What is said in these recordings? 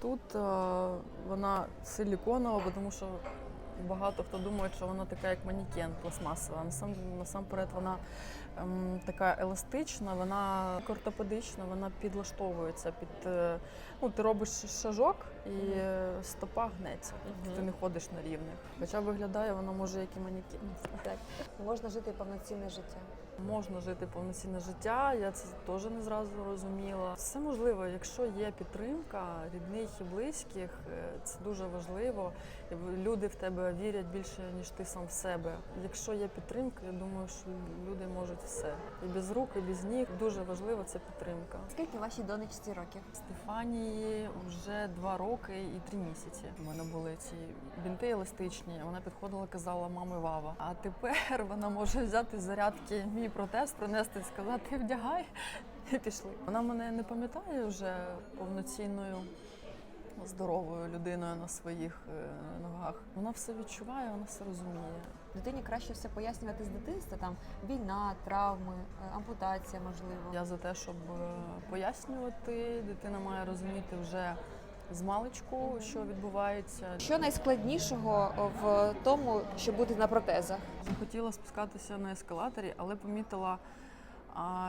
Тут е, вона силіконова, тому що багато хто думає, що вона така, як манікен пластмасова. Насам, насамперед вона ем, така еластична, вона ортопедична, вона підлаштовується під. е, ну, ти робиш шажок і е, стопа гнеться. Ти не ходиш на рівних. Хоча виглядає вона може як і манікен. Так. Можна жити повноцінне життя. Можна жити повноцінне життя, я це теж не зразу розуміла. Все можливо, якщо є підтримка рідних і близьких, е, це дуже важливо. Люди в тебе вірять більше, ніж ти сам в себе. Якщо є підтримка, я думаю, що люди можуть все. І без рук, і без ніг дуже важливо це підтримка. Скільки вашій донечці років? Стефанії вже два роки і три місяці. У мене були ці бінти еластичні. Вона підходила, казала мами Вава. А тепер вона може взяти зарядки мій протез, принести, сказати вдягай і пішли. Вона мене не пам'ятає вже повноцінною. Здоровою людиною на своїх е, ногах. Вона все відчуває, вона все розуміє. Дитині краще все пояснювати з дитинства, там війна, травми, е, ампутація, можливо. Я за те, щоб е, пояснювати, дитина має розуміти вже з маличку, що відбувається. Що найскладнішого в тому, щоб бути на протезах? Захотіла спускатися на ескалаторі, але помітила,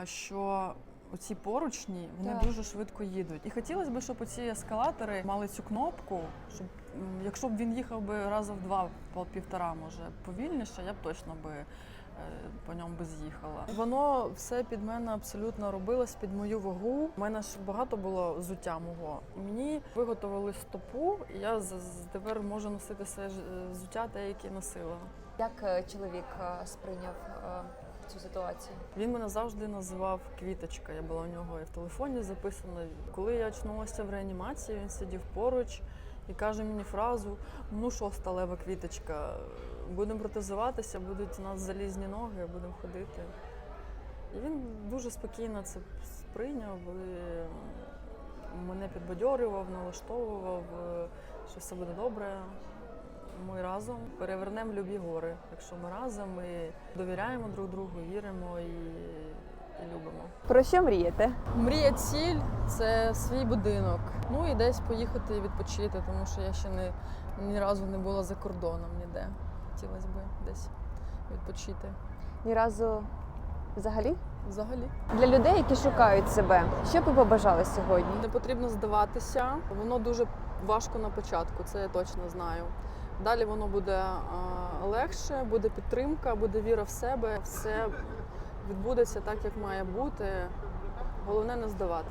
що оці поручні вони Так. дуже швидко їдуть. І хотілося б, щоб оці ескалатори мали цю кнопку, щоб якщо б він їхав би в два, півтора, може, повільніше, я б точно би. Е, По ньому би з'їхала. Воно все під мене абсолютно робилось під мою вагу. У мене ж багато було взуття мого. Мені виготовили стопу, і я тепер можу носити все е, взуття, те, яке носила. Як е, чоловік сприйняв цю ситуацію? Він мене завжди називав квіточка. Я була у нього і в телефоні записана. Коли я очнулася в реанімації, він сидів поруч і каже мені фразу: ну що, сталева квіточка, будемо протезуватися, будуть у нас залізні ноги, будемо ходити. І він дуже спокійно це сприйняв і мене підбадьорював, налаштовував, що все буде добре. Ми разом перевернемо любі гори. Якщо ми разом, ми довіряємо друг другу, віримо і. Про що мрієте? Мрія ціль це свій будинок. Ну і десь поїхати і відпочити, тому що я ще не ні разу не була за кордоном ніде. Хотілося б десь відпочити. Ні разу взагалі? Взагалі. Для людей, які шукають себе, що б ви побажали сьогодні? Не потрібно здаватися. Воно дуже важко на початку, це я точно знаю. Далі воно буде легше, буде підтримка, буде віра в себе. Все відбудеться так, як має бути. Головне не здаватися.